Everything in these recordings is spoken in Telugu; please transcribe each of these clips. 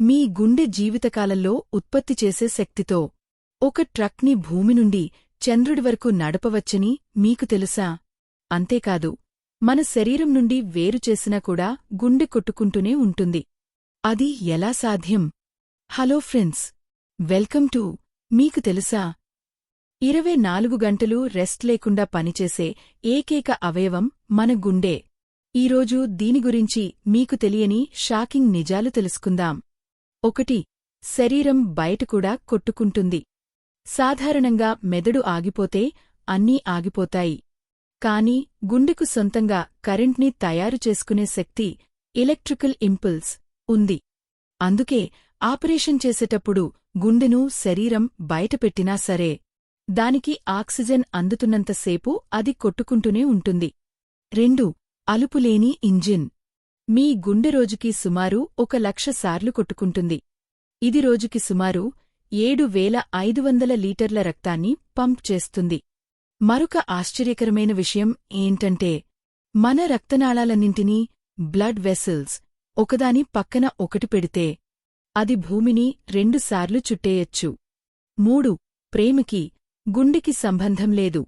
మీ గుండె జీవితకాలంలో ఉత్పత్తి చేసే శక్తితో ఒక ట్రక్ని భూమి నుండి చంద్రుడి వరకు నడపవచ్చని మీకు తెలుసా? అంతేకాదు మన శరీరం నుండి వేరు చేసినా కూడా గుండె కొట్టుకుంటూనే ఉంటుంది. అది ఎలా సాధ్యం? హలో ఫ్రెండ్స్ వెల్కమ్ టు మీకు తెలుసా? ఇరవై నాలుగు గంటలు రెస్ట్ లేకుండా పనిచేసే ఏకైక అవయవం మన గుండె. ఈరోజు దీని గురించి మీకు తెలియని షాకింగ్ నిజాలు తెలుసుకుందాం. ఒకటి శరీరం బయట కూడా కొట్టుకుంటుంది. సాధారణంగా మెదడు ఆగిపోతే అన్నీ ఆగిపోతాయి. కాని గుండెకు సొంతంగా కరెంట్ని తయారు చేసుకునే శక్తి ఎలక్ట్రికల్ ఇంపుల్స్ ఉంది. అందుకే ఆపరేషన్ చేసేటప్పుడు గుండెను శరీరం బయటపెట్టినా సరే దానికి ఆక్సిజన్ అందుతున్నంతసేపు అది కొట్టుకుంటూనే ఉంటుంది. రెండు అలుపులేని ఇంజిన్. మీ గుండె రోజుకి సుమారు ఒక లక్ష సార్లు కొట్టుకుంటుంది. ఇది రోజుకి సుమారు ఏడు వేల ఐదు వందల లీటర్ల రక్తాన్ని పంప్ చేస్తుంది. మరొక ఆశ్చర్యకరమైన విషయం ఏంటంటే మన రక్తనాళాలన్నింటినీ బ్లడ్ వెసల్స్ ఒకదాని పక్కన ఒకటి పెడితే అది భూమిని రెండుసార్లు చుట్టేయచ్చు. మూడు ప్రేమకి గుండెకి సంబంధం లేదు.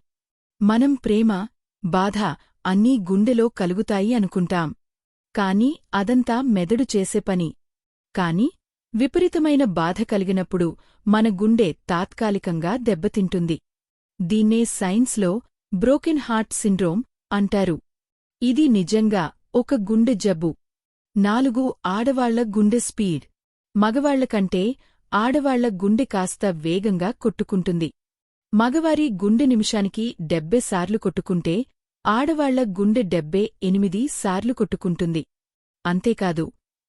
మనం ప్రేమ బాధ అన్నీ గుండెలో కలుగుతాయి అనుకుంటాం. కాని అదంతా మెదడు చేసే పని. కాని విపరీతమైన బాధ కలిగినప్పుడు మన గుండె తాత్కాలికంగా దెబ్బతింటుంది. దీన్నే సైన్స్లో బ్రోకెన్ హార్ట్ సిండ్రోమ్ అంటారు. ఇది నిజంగా ఒక గుండె జబ్బు. నాలుగు ఆడవాళ్ళ గుండె స్పీడ్. మగవాళ్ళకంటే ఆడవాళ్ళ గుండె కాస్త వేగంగా కొట్టుకుంటుంది. మగవారి గుండె నిమిషానికి డెబ్బె సార్లు కొట్టుకుంటే ఆడవాళ్ళ గుండె డెబ్బే ఎనిమిది సార్లు కొట్టుకుంటుంది. అంతేకాదు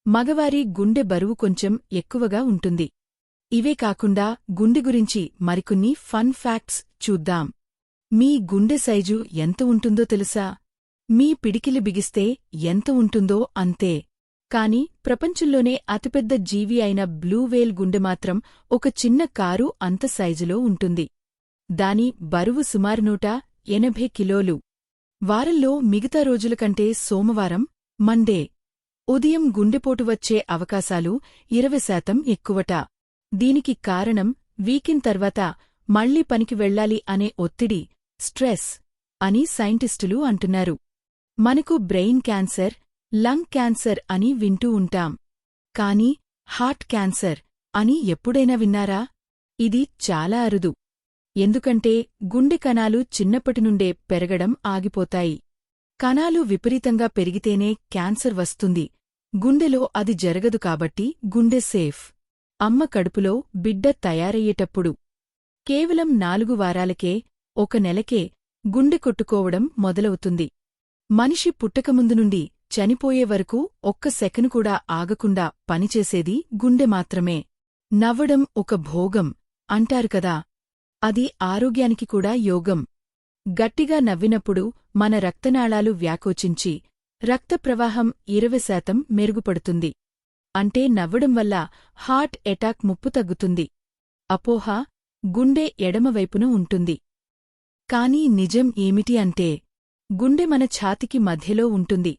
మగవారి గుండె బరువు కొంచెం ఎక్కువగా ఉంటుంది. ఇవే కాకుండా గుండె గురించి మరికొన్ని ఫన్ ఫ్యాక్ట్స్ చూద్దాం. మీ గుండె సైజు ఎంత ఉంటుందో తెలుసా? మీ పిడికిలి బిగిస్తే ఎంత ఉంటుందో అంతే. కాని ప్రపంచంలోనే అతిపెద్ద జీవి అయిన బ్లూవేల్ గుండె మాత్రం ఒక చిన్న కారు అంత సైజులో ఉంటుంది. దాని బరువు సుమారు నూట ఎనభై కిలోలు. వారంలో మిగతా రోజుల కంటే సోమవారం మండే ఉదయం గుండెపోటు వచ్చే అవకాశాలు ఇరవై శాతం ఎక్కువట. దీనికి కారణం వీకిన్ తర్వాత మళ్ళీ పనికి వెళ్ళాలి అనే ఒత్తిడి స్ట్రెస్ అని సైంటిస్టులు అంటున్నారు. మనకు బ్రెయిన్ క్యాన్సర్ లంగ్ క్యాన్సర్ అని వింటూ ఉంటాం. కాని హార్ట్ క్యాన్సర్ అని ఎప్పుడైనా విన్నారా? ఇది చాలా అరుదు. ఎందుకంటే గుండె కణాలు చిన్నప్పటినుండే పెరగడం ఆగిపోతాయి. కణాలు విపరీతంగా పెరిగితేనే క్యాన్సర్ వస్తుంది. గుండెలో అది జరగదు కాబట్టి గుండె సేఫ్. అమ్మ కడుపులో బిడ్డ తయారయ్యేటప్పుడు. కేవలం నాలుగు వారాలకే ఒక నెలకే గుండె కొట్టుకోవడం మొదలవుతుంది. మనిషి పుట్టకముందు నుండి చనిపోయే వరకు ఒక్క సెకను కూడా ఆగకుండా పనిచేసేది గుండె మాత్రమే. నవ్వడం ఒక భోగం అంటారు కదా. అది ఆరోగ్యానికి కూడా యోగం. గట్టిగా నవ్వినప్పుడు మన రక్తనాళాలు వ్యాకోచించి రక్త ప్రవాహం ఇరవై శాతం మెరుగుపడుతుంది. అంటే నవ్వడం వల్ల హార్ట్ ఎటాక్ ముప్పు తగ్గుతుంది. అపోహ గుండె ఎడమవైపున ఉంటుంది. కాని నిజం ఏమిటి అంటే గుండె మన ఛాతికి మధ్యలో ఉంటుంది.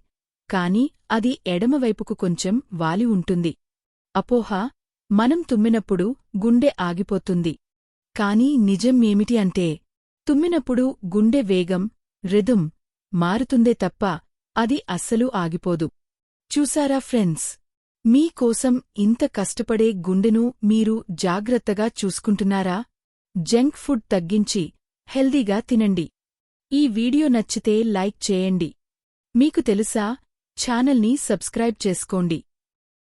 కాని అది ఎడమవైపుకు కొంచెం వాలి ఉంటుంది. అపోహ మనం తుమ్మినప్పుడు గుండె ఆగిపోతుంది. కాని నిజం ఏమిటి అంటే తుమ్మినప్పుడు గుండె వేగం రిధం మారుతుందే తప్ప అది అస్సలు ఆగిపోదు. చూసారా ఫ్రెండ్స్? మీకోసం ఇంత కష్టపడే గుండెను మీరు జాగ్రత్తగా చూసుకుంటున్నారా? జంక్ ఫుడ్ తగ్గించి హెల్దీగా తినండి. ఈ వీడియో నచ్చితే లైక్ చేయండి. మీకు తెలుసా? ఛానల్ని సబ్స్క్రైబ్ చేసుకోండి.